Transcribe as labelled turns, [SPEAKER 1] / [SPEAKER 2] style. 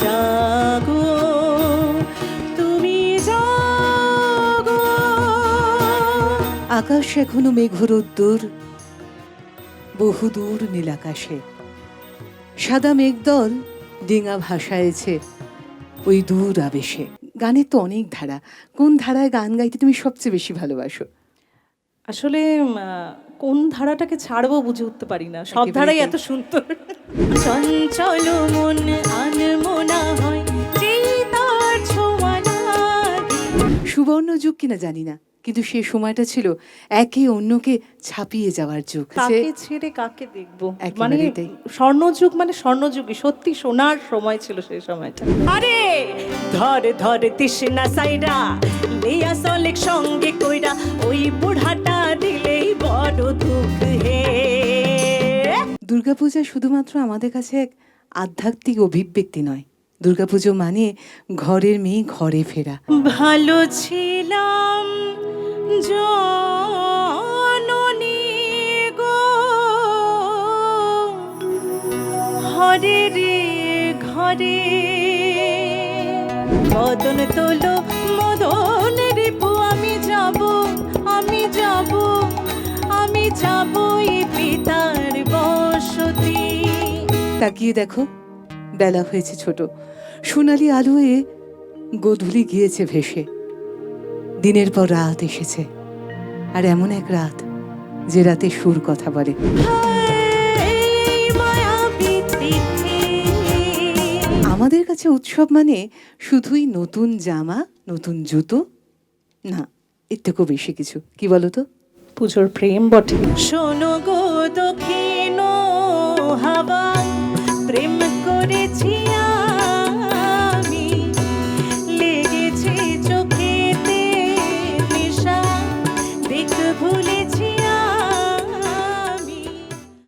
[SPEAKER 1] জাগো তুমি জাগো।
[SPEAKER 2] আকাশ এখনও মেঘরোদ্দুর বহুদূর নীলাকাশে। সাদা মেঘদল ডিঙা ভাসায়েছে ওই দূর আবেশে। গানের তো অনেক ধারা। কোন ধারায় গান গাইতে তুমি সবচেয়ে বেশি ভালোবাসো?
[SPEAKER 1] আসলে কোন ধারাটাকে ছাড়বো বুঝে উঠতে পারি না। সব ধারাই এত সুন্দর। চঞ্চল মন
[SPEAKER 2] সুবর্ণ যুগ কিনা জানি না। কিন্তু সে সময়টা ছিল একে অন্যকে ছাপিয়ে যাওয়ার যুগ।
[SPEAKER 1] কাকে ছেড়ে কাকে দেখব? মানে। স্বর্ণযুগ মানে স্বর্ণযুগই। সত্যি সোনার সময় ছিল সেই সময়টা। আরে! ধর ধর তৃষ্ণা সাইরা লিয়া সলেক সঙ্গে কইরা ওই বুড়াটা দিলেই বড় দুঃখ হে।
[SPEAKER 2] দুর্গাপূজা শুধুমাত্র আমাদের কাছে এক আধ্যাত্মিক অভিব্যক্তি নয় দুর্গাপুজো মানে ঘরের মেয়ে ঘরে ফেরা।
[SPEAKER 1] ভালো ছিলাম জননী গো। হরে রে ঘরে। মদন তোলো মদন রিপু আমি যাব আমি যাব আমি যাব এই পিতার বসতি।
[SPEAKER 2] তাকিয়ে দেখো বেলা হয়েছে ছোট। সোনালি আলোয় গোধূলি গিয়েছে ভেসে। দিনের পর রাত এসেছে আর এমন এক রাত যে রাতে সুর কথা বলে। আমাদের কাছে উৎসব মানে শুধুই নতুন জামা নতুন জুতো? না এর থেকেও বেশি কিছু। কি বলো তো?
[SPEAKER 1] পুজোর প্রেম বটে। শোনো গো দক্ষিণ It's teach.